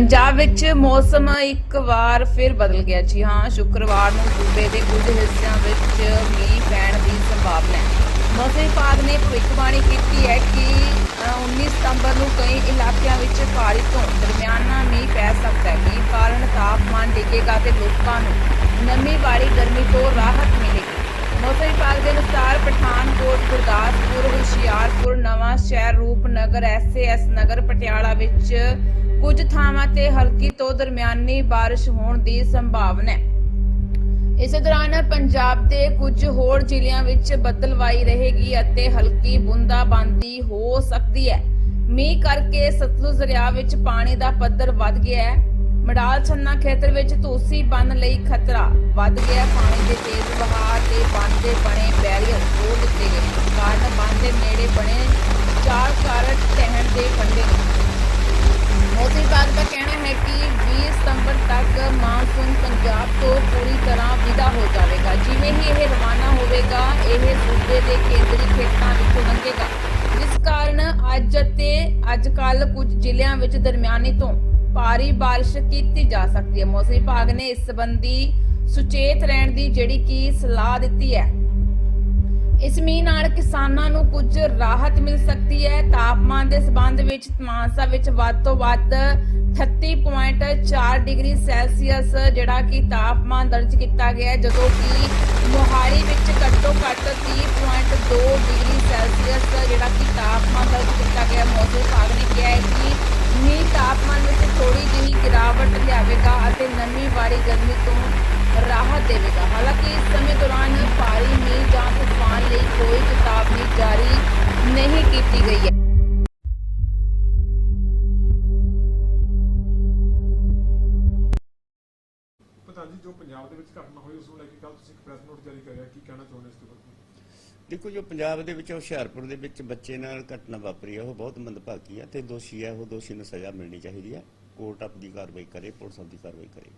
ਪੰਜਾਬ ਵਿੱਚ ਮੌਸਮ ਇੱਕ ਵਾਰ ਫਿਰ ਬਦਲ ਗਿਆ ਜੀ। ਹਾਂ, ਸ਼ੁੱਕਰਵਾਰ ਨੂੰ ਸੂਬੇ ਦੇ ਕੁਝ ਹਿੱਸਿਆਂ ਵਿੱਚ ਮੀਂਹ ਪੈਣ ਦੀ ਸੰਭਾਵਨਾ ਹੈ। ਮੌਸਮ ਵਿਭਾਗ ਨੇ ਭਵਿੱਖਬਾਣੀ ਕੀਤੀ ਹੈ ਕਿ 19 ਸਤੰਬਰ ਨੂੰ ਕਈ ਇਲਾਕਿਆਂ ਵਿੱਚ ਭਾਰੀ ਤੋਂ ਦਰਮਿਆਨਾ ਮੀਂਹ ਪੈ ਸਕਦਾ ਹੈ। ਮੀਂਹ ਕਾਰਨ ਤਾਪਮਾਨ ਡਿੱਗੇਗਾ ਤੇ ਲੋਕਾਂ ਨੂੰ ਨਮੀ ਵਾਲੀ ਗਰਮੀ ਤੋਂ ਰਾਹਤ ਮਿਲੇਗੀ। ਮੌਸਮ ਵਿਭਾਗ ਦੇ ਅਨੁਸਾਰ ਪਠਾਨਕੋਟ, ਗੁਰਦਾਸਪੁਰ, ਹੁਸ਼ਿਆਰਪੁਰ ਨਵਾਂ ਸ਼ਹਿਰ ਰੂਪਨਗਰ, ਐਸਏਐਸ ਨਗਰ, ਪਟਿਆਲਾ ਵਿੱਚ ਕੁਝ ਥਾਵਾਂ ਤੇ ਹਲਕੀ ਤੋਂ ਦਰਮਿਆਨੀ ਬਾਰਿਸ਼ ਹੋਣ ਦੀ ਸੰਭਾਵਨਾ ਹੈ। ਇਸੇ ਦੌਰਾਨ ਪੰਜਾਬ ਦੇ ਕੁਝ ਹੋਰ ਜ਼ਿਲ੍ਹਿਆਂ ਵਿੱਚ ਬੱਦਲਵਾਈ ਰਹੇਗੀ ਅਤੇ ਹਲਕੀ ਬੂੰਦਾਬਾਂਦੀ ਹੋ ਸਕਦੀ ਹੈ। ਮੀਂਹ ਕਰਕੇ ਸਤਲੁਜ ਦਰਿਆ ਵਿੱਚ ਪਾਣੀ ਦਾ ਪੱਧਰ ਵੱਧ ਗਿਆ ਹੈ। ਮਡਾਲ ਛੰਨਾ ਖੇਤਰ ਵਿੱਚ ਤੁਸੀਂ ਬੰਨ ਲਈ ਖਤਰਾ ਵੱਧ ਗਿਆ। ਪਾਣੀ ਦੇ ਤੇਜ਼ ਵਹਾਅ ਤੇ ਬੰਨ ਦੇ ਬਣੇ ਬੈਰੀਅਰ ਤੋੜ ਦਿੱਤੇ ਗਏ। ਕਾਰਨ ਬੰਨ ਦੇ ਨੇੜੇ ਬਣੇ ਚਾਰ ਕਾਰਟ ਟਹਿਣ ਦੇ ਕੰਢੇ ਹੋਵੇਗਾ, ਇਹ ਸੂਬੇ ਦੇ ਕੇਂਦਰੀ ਖੇਤਰਾਂ ਵਿੱਚੋਂ ਲੰਘੇਗਾ। ਜਿਸ ਕਾਰਨ ਅੱਜ ਅਤੇ ਅੱਜ ਕੱਲ ਕੁਝ ਜ਼ਿਲ੍ਹਿਆਂ ਵਿੱਚ ਦਰਮਿਆਨੀ ਤੋਂ ਭਾਰੀ ਬਾਰਿਸ਼ ਕੀਤੀ ਜਾ ਸਕਦੀ ਹੈ। ਮੌਸਮ ਵਿਭਾਗ ਨੇ ਇਸ ਸੰਬੰਧੀ ਸੁਚੇਤ ਰਹਿਣ ਦੀ ਜਿਹੜੀ ਕਿ ਸਲਾਹ ਦਿੱਤੀ ਹੈ। ਇਸ ਮੀਂਹ ਨਾਲ ਕਿਸਾਨਾਂ ਨੂੰ ਕੁਝ ਰਾਹਤ ਮਿਲ ਸਕਦੀ ਹੈ। ਤਾਪਮਾਨ ਦੇ ਸਬੰਧ ਵਿੱਚ ਮਾਨਸਾ ਵਿੱਚ ਵੱਧ ਤੋਂ ਵੱਧ 38.4 ਡਿਗਰੀ ਸੈਲਸੀਅਸ, ਜਿਹੜਾ ਕਿ ਤਾਪਮਾਨ ਦਰਜ ਕੀਤਾ ਗਿਆ ਜਦੋਂ ਕਿ ਮੋਹਾਲੀ ਵਿੱਚ ਘੱਟੋ ਘੱਟ 30.2 ਡਿਗਰੀ ਸੈਲਸੀਅਸ, ਜਿਹੜਾ ਕਿ ਤਾਪਮਾਨ ਦਰਜ ਕੀਤਾ ਗਿਆ ਮੌਸਮ ਵਿਭਾਗ ਨੇ ਕਿਹਾ ਹੈ ਕਿ ਮੀਂਹ ਤਾਪਮਾਨ ਵਿੱਚ ਥੋੜੀ ਜਿਹੀ ਗਿਰਾਵਟ ਲਿਆਵੇਗਾ ਅਤੇ ਨਮੀ ਵਾਲੀ ਗਰਮੀ ਤੋਂ ਰਾਹਤ ਦੇਵੇਗਾ। ਹਾਲਾਂਕਿ ਇਸ ਸਮੇਂ ਦੌਰਾਨ ਭਾਰੀ ਮੀਂਹ ਜਾਂ ਤੂਫਾਨ ਲਈ ਕੋਈ ਚੇਤਾਵਨੀ ਜਾਰੀ ਨਹੀਂ ਕੀਤੀ ਗਈ ਹੈ। ਉਸ ਨੂੰ ਲੈ ਕੇ ਕੱਲ ਤੁਸੀਂ ਇੱਕ ਪ੍ਰੈਸ ਨੋਟ ਜਾਰੀ ਕਰਿਆ, ਕੀ ਕਹਿਣਾ ਚਾਹੁੰਦੇ ਇਸ ਦੇ ਦੇਖੋ ਜੋ ਪੰਜਾਬ ਦੇ ਵਿੱਚ, ਹੁਸ਼ਿਆਰਪੁਰ ਦੇ ਵਿੱਚ ਬੱਚੇ ਨਾਲ ਘਟਨਾ ਵਾਪਰੀ ਹੈ, ਉਹ ਬਹੁਤ ਮੰਦਭਾਗੀ ਹੈ ਤੇ ਦੋਸ਼ੀ ਹੈ, ਉਹ ਦੋਸ਼ੀ ਨੂੰ ਸਜ਼ਾ ਮਿਲਣੀ ਚਾਹੀਦੀ ਹੈ। ਕੋਰਟ ਆਪਦੀ ਕਾਰਵਾਈ ਕਰੇ, ਪੁਲਿਸ ਆਪਣੀ ਕਾਰਵਾਈ ਕਰੇ।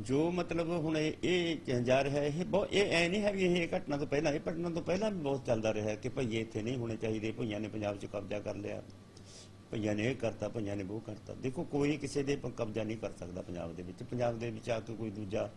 ਜੋ ਮਤਲਬ ਹੁਣ ਇਹ ਜਾ ਰਿਹਾ ਇਹ ਬਹੁਤ, ਇਹ ਐ ਨਹੀਂ ਹੈ ਵੀ ਇਹ ਘਟਨਾ ਤੋਂ ਪਹਿਲਾਂ, ਇਹ ਘਟਨਾ ਤੋਂ ਪਹਿਲਾਂ ਵੀ ਬਹੁਤ ਚੱਲਦਾ ਰਿਹਾ ਕਿ ਭਈਏ ਇੱਥੇ ਨਹੀਂ ਹੋਣੇ ਚਾਹੀਦੇ, ਭਈਆਂ ਨੇ ਪੰਜਾਬ 'ਚ ਕਬਜ਼ਾ ਕਰ ਲਿਆ। ਭਈਆਂ ਨੇ ਇਹ ਕਰਤਾ ਭਈਆਂ ਨੇ ਉਹ ਕਰਤਾ। ਦੇਖੋ ਕੋਈ ਕਿਸੇ ਦੇ ਕਬਜ਼ਾ ਨਹੀਂ ਕਰ ਸਕਦਾ ਪੰਜਾਬ ਦੇ ਵਿੱਚ। ਪੰਜਾਬ ਦੇ ਵਿੱਚ ਆ ਕੇ ਕੋਈ ਦੂਜਾ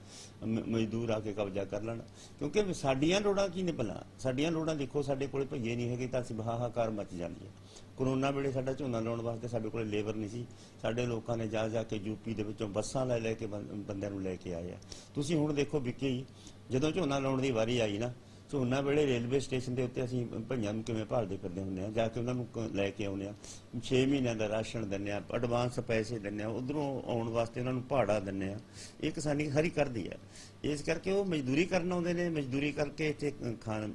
ਮ- ਮਜ਼ਦੂਰ ਆ ਕੇ ਕਬਜ਼ਾ ਕਰ ਲੈਣ। ਕਿਉਂਕਿ ਸਾਡੀਆਂ ਲੋੜਾਂ ਕੀ ਨੇ ਭਲਾ? ਸਾਡੀਆਂ ਲੋੜਾਂ ਦੇਖੋ ਸਾਡੇ ਕੋਲੇ ਭਈਏ ਨਹੀਂ ਹੈਗੇ ਤਾਂ ਅਸੀਂ ਬਹਾਹਾਕਾਰ ਮਚ ਜਾਂਦੀ ਹੈ। ਕਰੋਨਾ ਵੇਲੇ ਸਾਡਾ ਝੋਨਾ ਲਾਉਣ ਵਾਸਤੇ ਸਾਡੇ ਕੋਲੇ ਲੇਬਰ ਨਹੀਂ ਸੀ। ਸਾਡੇ ਲੋਕਾਂ ਨੇ ਜਾ ਜਾ ਕੇ ਯੂਪੀ ਦੇ ਵਿੱਚੋਂ ਬੱਸਾਂ ਲੈ ਲੈ ਕੇ ਬੰ- ਬੰਦਿਆਂ ਨੂੰ ਲੈ ਕੇ ਆਏ ਆ। ਤੁਸੀਂ ਹੁਣ ਦੇਖੋ ਵਿੱਕੀ ਜੀ, ਜਦੋਂ ਝੋਨਾ ਲਾਉਣ ਦੀ ਵਾਰੀ ਆਈ ਨਾ ਝੋਨਾ ਵੇਲੇ ਰੇਲਵੇ ਸਟੇਸ਼ਨ ਦੇ ਉੱਤੇ ਅਸੀਂ ਭਈਆਂ ਨੂੰ ਕਿਵੇਂ ਭਾਲਦੇ ਫਿਰਦੇ ਹੁੰਦੇ ਆ ਜਾ ਕੇ ਉਹਨਾਂ ਨੂੰ ਕ- ਲੈ ਕੇ ਆਉਂਦੇ ਆ 6 ਮਹੀਨਿਆਂ ਦਾ ਰਾਸ਼ਨ ਦਿੰਦੇ ਆ ਐਡਵਾਂਸ ਪੈਸੇ ਦਿੰਦੇ ਆ ਉਧਰੋਂ ਆਉਣ ਵਾਸਤੇ ਉਹਨਾਂ ਨੂੰ ਭਾੜਾ ਦਿੰਦੇ ਆ ਇਹ ਕਿਸਾਨੀ ਹਰੀ ਕਰਦੀ ਆ ਇਸ ਕਰਕੇ ਉਹ ਮਜ਼ਦੂਰੀ ਕਰਨ ਆਉਂਦੇ ਨੇ ਮਜ਼ਦੂਰੀ ਕਰਕੇ ਇੱਥੇ ਖਾਣ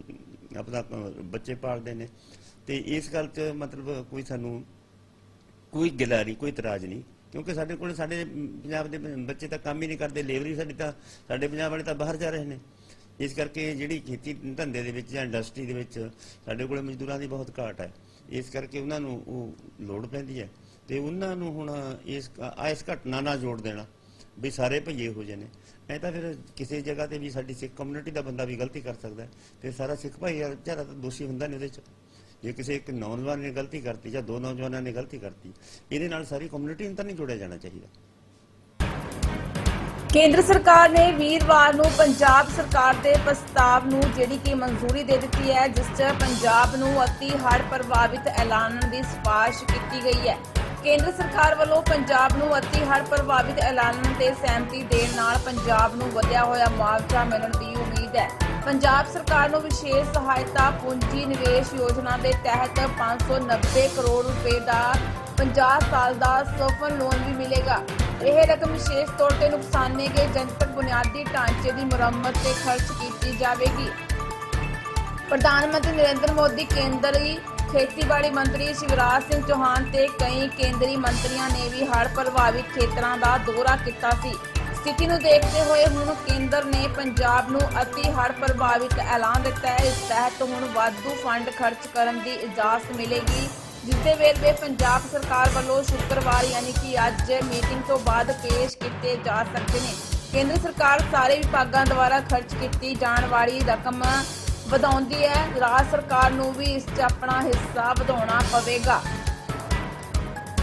ਆਪਣਾ ਅ, ਬੱਚੇ ਪਾਲਦੇ ਨੇ। ਤੇ ਇਸ ਗੱਲ 'ਚ ਮਤਲਬ ਕੋਈ ਸਾਨੂੰ ਕੋਈ ਗਿਲਾ ਨਹੀਂ ਕੋਈ ਇਤਰਾਜ਼ ਨਹੀਂ। ਕਿਉਂਕਿ ਸਾਡੇ ਕੋਲ ਸਾਡੇ ਅਮ, ਪੰਜਾਬ ਦੇ ਬ- ਬੱਚੇ ਤਾਂ ਕੰਮ ਹੀ ਨਹੀਂ ਕਰਦੇ ਲੇਬਰ ਹੀ ਸਾਡੀ ਤਾਂ ਸਾਡੇ ਪੰਜਾਬ ਵਾਲੇ ਤਾਂ ਬਾਹਰ ਜਾ ਰਹੇ ਨੇ। ਇਸ ਕਰਕੇ ਜਿਹੜੀ ਖੇਤੀ ਧੰਦੇ ਦੇ ਵਿੱਚ ਜਾਂ ਇੰਡਸਟਰੀ ਦੇ ਵਿੱਚ ਸਾਡੇ ਕੋਲੇ ਮਜ਼ਦੂਰਾਂ ਦੀ ਬਹੁਤ ਘਾਟ ਹੈ। ਇਸ ਕਰਕੇ ਉਹਨਾਂ ਨੂੰ ਉਹ ਲੋੜ ਪੈਂਦੀ ਹੈ ਤੇ ਉਹਨਾਂ ਨੂੰ ਹੁਣ ਇਸ ਆ ਇਸ ਘਟਨਾ ਨਾਲ ਜੋੜ ਦੇਣਾ ਵੀ ਸਾਰੇ ਭਈਏ ਹੋ ਜਾਣੇ ਐ ਤਾਂ ਫਿਰ ਕਿਸੇ ਜਗ੍ਹਾ ਤੇ ਵੀ ਸਾਡੀ ਸਿੱਖ ਕਮਿਊਨਿਟੀ ਦਾ ਬੰਦਾ ਵੀ ਗਲਤੀ ਕਰ ਸਕਦਾ ਹੈ ਸਾਰਾ ਸਿੱਖ ਭਾਈ ਵਿਚਾਰਾ ਤਾਂ ਦੋਸ਼ੀ ਹੁੰਦਾ ਨਹੀਂ ਉਹਦੇ ਚ। ਜੇ ਕਿਸੇ ਇੱਕ ਨੌਜਵਾਨ ਨੇ ਗਲਤੀ ਕਰਤੀ ਜਾਂ ਦੋ ਨੌਜਵਾਨਾਂ ਨੇ ਗਲਤੀ ਕਰਤੀ, ਇਹਦੇ ਨਾਲ ਸਾਰੀ ਕਮਿਊਨਿਟੀ ਨੂੰ ਤਾਂ ਨਹੀਂ ਜੋੜਿਆ ਜਾਣਾ ਚਾਹੀਦਾ। ਕੇਂਦਰ ਸਰਕਾਰ ਨੇ ਵੀਰਵਾਰ ਨੂੰ ਪੰਜਾਬ ਸਰਕਾਰ ਦੇ ਪ੍ਰਸਤਾਵ ਨੂੰ ਜਿਹੜੀ ਕਿ ਮਨਜ਼ੂਰੀ ਦੇ ਦਿੱਤੀ ਹੈ, ਜਿਸ 'ਚ ਪੰਜਾਬ ਨੂੰ ਅਤੀ ਹੜ੍ਹ ਪ੍ਰਭਾਵਿਤ ਐਲਾਨਣ ਦੀ ਸਿਫਾਰਿਸ਼ ਕੀਤੀ ਗਈ ਹੈ। ਕੇਂਦਰ ਸਰਕਾਰ ਵੱਲੋਂ ਪੰਜਾਬ ਨੂੰ ਅਤੀ ਹੜ੍ਹ ਪ੍ਰਭਾਵਿਤ ਐਲਾਨਣ ਤੇ ਸਹਿਮਤੀ ਦੇਣ ਨਾਲ ਪੰਜਾਬ ਨੂੰ ਵਧਿਆ ਹੋਇਆ ਮੁਆਵਜ਼ਾ ਮਿਲਣ ਦੀ ਉਮੀਦ ਹੈ। ਪੰਜਾਬ ਸਰਕਾਰ ਨੂੰ ਵਿਸ਼ੇਸ਼ ਸਹਾਇਤਾ ਪੂੰਜੀ ਨਿਵੇਸ਼ ਯੋਜਨਾ ਦੇ ਤਹਿਤ 590 ਕਰੋੜ ਰੁਪਏ ਦਾ 50 ਸਾਲ ਦਾ ਸੋਫਨ ਲੋਨ ਵੀ ਮਿਲੇਗਾ। ਇਹ ਰਕਮ ਵਿਸ਼ੇਸ਼ ਤੌਰ ਤੇ ਨੁਕਸਾਨੇ ਗਏ, ਜਨਤਕ ਬੁਨਿਆਦੀ ਢਾਂਚੇ ਦੀ ਮੁਰੰਮਤ ਤੇ ਖਰਚ ਕੀਤੀ ਜਾਵੇਗੀ। ਪ੍ਰਧਾਨ ਮੰਤਰੀ ਨਰਿੰਦਰ ਮੋਦੀ, ਕੇਂਦਰੀ ਖੇਤੀਬਾੜੀ ਮੰਤਰੀ ਸ਼ਿਵਰਾਜ ਸਿੰਘ ਚੌਹਾਨ ਤੇ ਕਈ ਕੇਂਦਰੀ ਮੰਤਰੀਆਂ ਨੇ ਵੀ ਹੜ੍ਹ ਪ੍ਰਭਾਵਿਤ ਖੇਤਰਾਂ ਦਾ ਦੌਰਾ ਕੀਤਾ ਸੀ। ਸਥਿਤੀ ਨੂੰ ਦੇਖਦੇ ਹੋਏ ਹੁਣ ਕੇਂਦਰ ਨੇ ਪੰਜਾਬ ਨੂੰ ਅਤੀ ਹੜ੍ਹ ਪ੍ਰਭਾਵਿਤ ਐਲਾਨ ਦਿੱਤਾ ਹੈ। ਇਸ ਤਹਿਤ ਹੁਣ ਵਾਧੂ ਫੰਡ ਖਰਚ ਕਰਨ ਦੀ ਇਜਾਜ਼ਤ ਮਿਲੇਗੀ। ਜਿਸ ਦੇ ਵੇਰਵੇ ਪੰਜਾਬ ਸਰਕਾਰ ਵੱਲੋਂ ਸ਼ੁੱਕਰਵਾਰ ਯਾਨੀ ਕਿ ਅੱਜ ਮੀਟਿੰਗ ਤੋਂ ਬਾਅਦ ਪੇਸ਼ ਕੀਤੇ ਜਾ ਸਕਦੇ ਨੇ। ਕੇਂਦਰ ਸਰਕਾਰ ਸਾਰੇ ਵਿਭਾਗਾਂ ਦੁਆਰਾ ਖਰਚ ਕੀਤੀ ਜਾਣ ਵਾਲੀ ਰਕਮ ਵਧਾਉਂਦੀ ਹੈ। ਰਾਜ ਸਰਕਾਰ ਨੂੰ ਵੀ ਇਸ 'ਚ ਆਪਣਾ ਹਿੱਸਾ ਵਧਾਉਣਾ ਪਵੇਗਾ।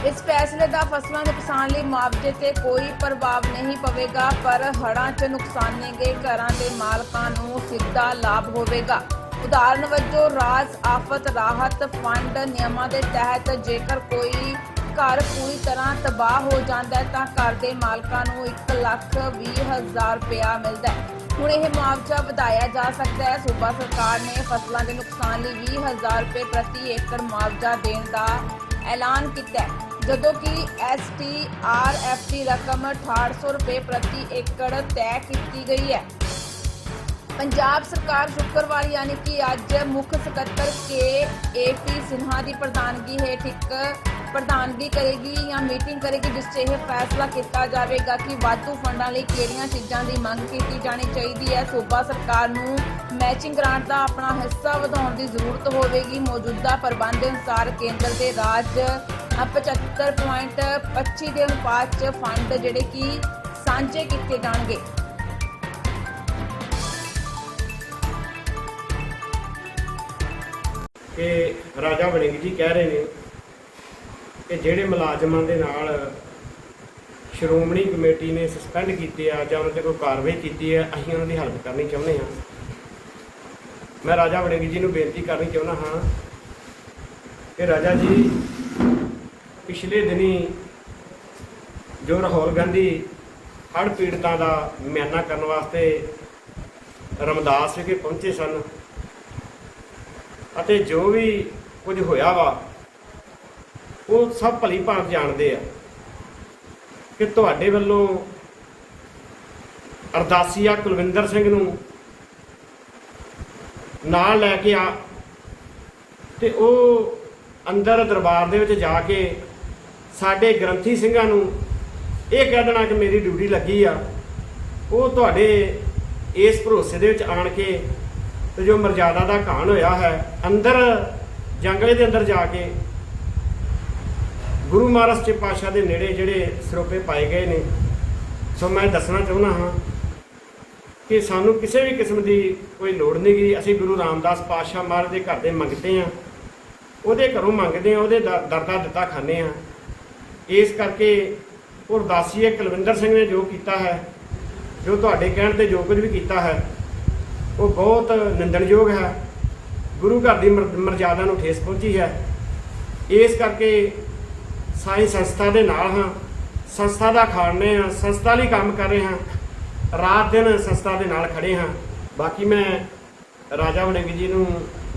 ਇਸ ਫੈਸਲੇ ਦਾ ਫਸਲਾਂ ਦੇ ਕਿਸਾਨ ਲਈ ਮੁਆਵਜ਼ੇ ਤੇ ਕੋਈ ਪ੍ਰਭਾਵ ਨਹੀਂ ਪਵੇਗਾ, ਪਰ ਹੜ੍ਹਾਂ 'ਚ ਨੁਕਸਾਨੇ ਗਏ ਘਰਾਂ ਦੇ ਮਾਲਕਾਂ ਨੂੰ ਸਿੱਧਾ ਲਾਭ ਹੋਵੇਗਾ। ਉਦਾਹਰਨ ਵਜੋਂ, ਰਾਜ ਆਫਤ ਰਾਹਤ ਫੰਡ ਨਿਯਮਾਂ ਦੇ ਤਹਿਤ ਜੇਕਰ ਕੋਈ ਘਰ ਪੂਰੀ ਤਰ੍ਹਾਂ ਤਬਾਹ ਹੋ ਜਾਂਦਾ ਹੈ, ਤਾਂ ਘਰ ਦੇ ਮਾਲਕਾਂ ਨੂੰ 1 ਲੱਖ 20 ਹਜ਼ਾਰ ਰੁਪਇਆ ਮਿਲਦਾ ਹੈ। ਹੁਣ ਇਹ ਮੁਆਵਜ਼ਾ ਵਧਾਇਆ ਜਾ ਸਕਦਾ ਹੈ। ਸੂਬਾ ਸਰਕਾਰ ਨੇ ਫਸਲਾਂ ਦੇ ਨੁਕਸਾਨ ਲਈ 20 ਹਜ਼ਾਰ ਰੁਪਏ ਪ੍ਰਤੀ ਏਕੜ ਮੁਆਵਜ਼ਾ ਦੇਣ ਦਾ ਐਲਾਨ ਕੀਤਾ ਹੈ। ਜਦੋਂ ਕਿ ਐਸਟੀਆਰਐਫ ਦੀ ਰਕਮ 6800 ਰੁਪਏ ਪ੍ਰਤੀ ਏਕੜ ਤੈਅ ਕੀਤੀ ਗਈ ਹੈ। ਪੰਜਾਬ ਸਰਕਾਰ ਸ਼ੁੱਕਰਵਾਰ ਯਾਨੀ ਕਿ ਅੱਜ ਮੁੱਖ ਸਕੱਤਰ ਕੇ ਏਪੀ ਸਿਨਹਾ ਦੀ ਪ੍ਰਧਾਨਗੀ ਹੇਠ ਇੱਕ ਪ੍ਰਧਾਨਗੀ ਕਰੇਗੀ ਜਾਂ ਮੀਟਿੰਗ ਕਰੇਗੀ, ਜਿਸ 'ਚ ਇਹ ਫੈਸਲਾ ਕੀਤਾ ਜਾਵੇਗਾ ਕਿ ਵਾਧੂ ਫੰਡਾਂ ਲਈ ਕਿਹੜੀਆਂ ਚੀਜ਼ਾਂ ਦੀ ਮੰਗ ਕੀਤੀ ਜਾਣੀ ਚਾਹੀਦੀ ਹੈ। ਸੂਬਾ ਸਰਕਾਰ ਨੂੰ ਮੈਚਿੰਗ ਗ੍ਰਾਂਟ ਦਾ ਆਪਣਾ ਹਿੱਸਾ ਵਧਾਉਣ ਦੀ ਜ਼ਰੂਰਤ ਹੋਵੇਗੀ। ਮੌਜੂਦਾ ਪ੍ਰਬੰਧ ਅਨੁਸਾਰ ਕੇਂਦਰ ਦੇ ਰਾਜ 75.25 ਦੇ ਅਨੁਪਾਤ 'ਚ ਫੰਡ ਜਿਹੜੇ ਕਿ ਸਾਂਝੇ ਕੀਤੇ ਜਾਣਗੇ। ਕਿ ਰਾਜਾ ਵੜਿੰਗ ਜੀ ਕਹਿ ਰਹੇ ਨੇ ਕਿ ਜਿਹੜੇ ਮੁਲਾਜ਼ਮਾਂ ਦੇ ਨਾਲ ਸ਼੍ਰੋਮਣੀ ਕਮੇਟੀ ਨੇ ਸਸਪੈਂਡ ਕੀਤੇ ਆ ਜਾਂ ਉਹਨਾਂ ਤੇ ਕੋਈ ਕਾਰਵਾਈ ਕੀਤੀ ਹੈ ਅਸੀਂ ਉਹਨਾਂ ਦੀ ਹੈਲਪ ਕਰਨੀ ਚਾਹੁੰਦੇ ਹਾਂ। ਮੈਂ ਰਾਜਾ ਵੜਿੰਗ ਜੀ ਨੂੰ ਬੇਨਤੀ ਕਰਨੀ ਚਾਹੁੰਦਾ ਹਾਂ ਕਿ ਰਾਜਾ ਜੀ, ਪਿਛਲੇ ਦਿਨੀ ਜੋ ਰਾਹੁਲ ਗਾਂਧੀ ਹੜ੍ਹ ਪੀੜਤਾਂ ਦਾ ਮਿਆਨਾ ਕਰਨ ਵਾਸਤੇ ਰਮਦਾਸ ਵਿਖੇ ਪਹੁੰਚੇ ਸਨ ਅਤੇ ਜੋ ਵੀ ਕੁਝ ਹੋਇਆ ਵਾ, ਉਹ ਸਭ ਭਲੀ ਭਾਂਤ ਜਾਣਦੇ ਆ ਕਿ ਤੁਹਾਡੇ ਵੱਲੋਂ ਅਰਦਾਸੀਆ ਕੁਲਵਿੰਦਰ ਸਿੰਘ ਨੂੰ ਨਾਲ ਲੈ ਕੇ ਆ ਤੇ ਉਹ ਅੰਦਰ ਦਰਬਾਰ ਦੇ ਵਿੱਚ ਜਾ ਕੇ ਸਾਡੇ ਗ੍ਰੰਥੀ ਸਿੰਘਾਂ ਨੂੰ ਇਹ ਕਹਿ ਦੇਣਾ ਕਿ ਮੇਰੀ ਡਿਊਟੀ ਲੱਗੀ ਆ, ਉਹ ਤੁਹਾਡੇ ਇਸ ਭਰੋਸੇ ਦੇ ਵਿੱਚ ਆਣ ਕੇ ਤੇ ਜੋ ਮਰਜ਼ਾਦਾ ਦਾ ਘਾਣ ਹੋਇਆ ਹੈ, ਅੰਦਰ, ਜੰਗਲੇ ਦੇ ਅੰਦਰ ਜਾ ਕੇ ਗੁਰੂ ਮਹਾਰਾਜ ਸੱਚੇ ਪਾਤਸ਼ਾਹ ਦੇ ਨੇੜੇ ਜਿਹੜੇ ਸਰੋਪੇ ਪਾਏ ਗਏ ਨੇ। ਸੋ ਮੈਂ ਦੱਸਣਾ ਚਾਹੁੰਦਾ ਹਾਂ ਕਿ ਸਾਨੂੰ ਕਿਸੇ ਵੀ ਕਿਸਮ ਦੀ ਕੋਈ ਲੋੜ ਨਹੀਂ ਗਈ ਅਸੀਂ ਗੁਰੂ ਰਾਮਦਾਸ ਪਾਤਸ਼ਾਹ ਮਹਾਰਾਜ ਦੇ ਘਰ ਦੇ ਮੰਗਦੇ ਆ ਉਹਦੇ ਘਰੋਂ ਮੰਗਦੇ ਆ ਉਹਦੇ ਦਰ ਦਰ ਦਿੱਤਾ ਖਾਂਦੇ ਆ ਇਸ ਕਰਕੇ ਉਹ ਕੁਲਵਿੰਦਰ ਸਿੰਘ ਨੇ ਜੋ ਕੀਤਾ ਹੈ, ਜੋ ਤੁਹਾਡੇ ਕਹਿਣ ਤੇ ਜੋ ਕੁਝ ਵੀ ਕੀਤਾ ਹੈ ਉਹ ਬਹੁਤ ਨਿੰਦਣਯੋਗ ਹੈ। ਗੁਰੂ ਘਰ ਦੀ ਮਰ- ਮਰਜ਼ਾਦਾ ਨੂੰ ਠੇਸ ਪਹੁੰਚੀ ਹੈ। ਇਸ ਕਰਕੇ ਸਾਈ ਸੰਸਥਾ ਦੇ ਨਾਲ ਹਾਂ। ਸੰਸਥਾ ਦਾ ਖਾਣੇ ਹਾਂ, ਸੰਸਥਾ ਲਈ ਕੰਮ ਕਰ ਰਹੇ ਹਾਂ। ਰਾਤ ਦਿਨ ਸੰਸਥਾ ਦੇ ਨਾਲ ਖੜੇ ਹਾਂ। ਬਾਕੀ ਮੈਂ ਰਾਜਾ ਵੜਿੰਗ ਜੀ ਨੂੰ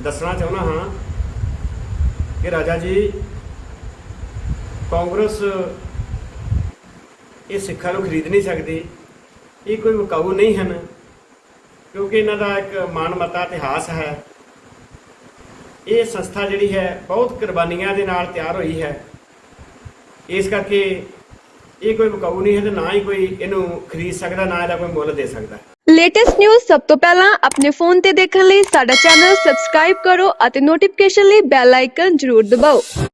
ਦੱਸਣਾ ਚਾਹੁੰਦਾ ਹਾਂ ਕਿ ਰਾਜਾ ਜੀ, ਕਾਂਗਰਸ ਇਹ ਸਿੱਖਾਂ ਨੂੰ ਖਰੀਦ ਨਹੀਂ ਸਕਦੀ। ਇਹ ਕੋਈ ਵਿਕਾਊ ਨਹੀਂ ਹਨ। ਕਿਉਂਕਿ ਇਹਨਾਂ ਦਾ ਇੱਕ ਮਾਨਮਤਾ ਇਤਿਹਾਸ ਹੈ। ਇਹ ਸੰਸਥਾ ਜਿਹੜੀ ਹੈ, ਬਹੁਤ ਕੁਰਬਾਨੀਆਂ ਦੇ ਨਾਲ ਤਿਆਰ ਹੋਈ ਹੈ। ਇਸ ਕਰਕੇ ਇਹ ਕੋਈ ਵਿਕਾਊ ਨਹੀਂ ਹੈ ਤੇ ਨਾ ਹੀ ਕੋਈ ਇਹਨੂੰ ਖਰੀਦ ਸਕਦਾ, ਨਾ ਇਹਦਾ ਕੋਈ ਮੁੱਲ ਦੇ ਸਕਦਾ। ਲੇਟੈਸਟ ਨਿਊਜ਼ ਸਭ ਤੋਂ ਪਹਿਲਾਂ ਆਪਣੇ ਫੋਨ ਤੇ ਦੇਖਣ ਲਈ ਸਾਡਾ ਚੈਨਲ ਸਬਸਕ੍ਰਾਈਬ ਕਰੋ ਅਤੇ ਨੋਟੀਫਿਕੇਸ਼ਨ ਲਈ ਬੈਲ ਆਈਕਨ ਜ਼ਰੂਰ ਦਬਾਓ।